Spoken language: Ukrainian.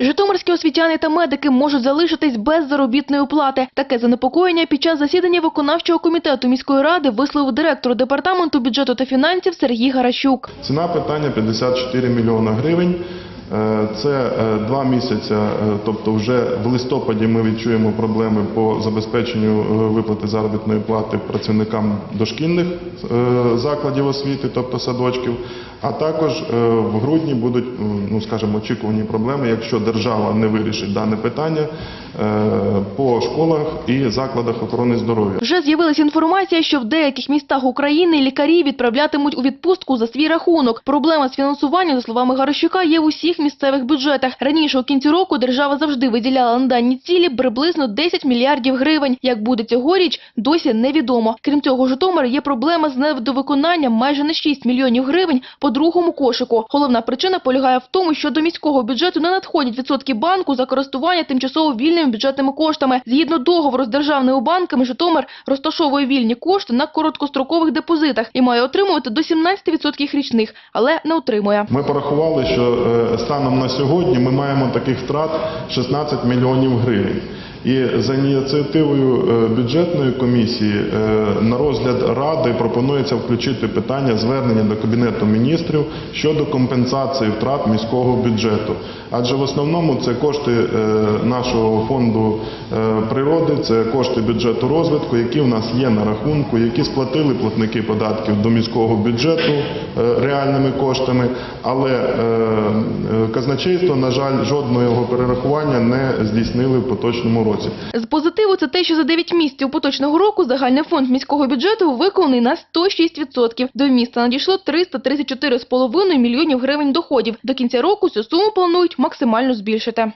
Житомирські освітяни та медики можуть залишитись без заробітної плати. Таке занепокоєння під час засідання виконавчого комітету міської ради висловив директор департаменту бюджету та фінансів Сергій Гаращук. Ціна питання 54 мільйона гривень. Е, Це е, два місяці, е, тобто вже в листопаді ми відчуємо проблеми по забезпеченню виплати заробітної плати працівникам дошкільних закладів освіти, тобто садочків. А також в грудні будуть, ну скажімо, очікувані проблеми, якщо держава не вирішить дане питання по школах і закладах охорони здоров'я. Вже з'явилася інформація, що в деяких містах України лікарі відправлятимуть у відпустку за свій рахунок. Проблема з фінансуванням, за словами Гаращука, є в усіх місцевих бюджетах. Раніше у кінці року держава завжди виділяла на дані цілі приблизно 10 мільярдів гривень. Як буде цьогоріч, досі невідомо. Крім цього, у Житомира є проблема з недовиконанням майже на 6 мільйонів гривень по другому кошику. Головна причина полягає в тому, що до міського бюджету не надходять відсотки банку за користування тимчасово вільними бюджетними коштами. Згідно договору з державними банками, Житомир розташовує вільні кошти на короткострокових депозитах і має отримувати до 17% річних, але не отримує. Ми порахували, що е, станом на сьогодні ми маємо таких втрат 16 мільйонів гривень. І за ініціативою е, бюджетної комісії е, на розгляд ради пропонується включити питання звернення до кабінету міністрів щодо компенсації втрат міського бюджету. Адже в основному це кошти е, нашого фонду природи, це кошти бюджету розвитку, які в нас є на рахунку, які сплатили платники податків до міського бюджету реальними коштами, але казначейство, на жаль, жодного його перерахування не здійснили в поточному році. З позитиву це те, що за 9 місяців поточного року загальний фонд міського бюджету виконаний на 106%. До міста надійшло 334,5 мільйонів гривень доходів. До кінця року цю суму планують максимально збільшити.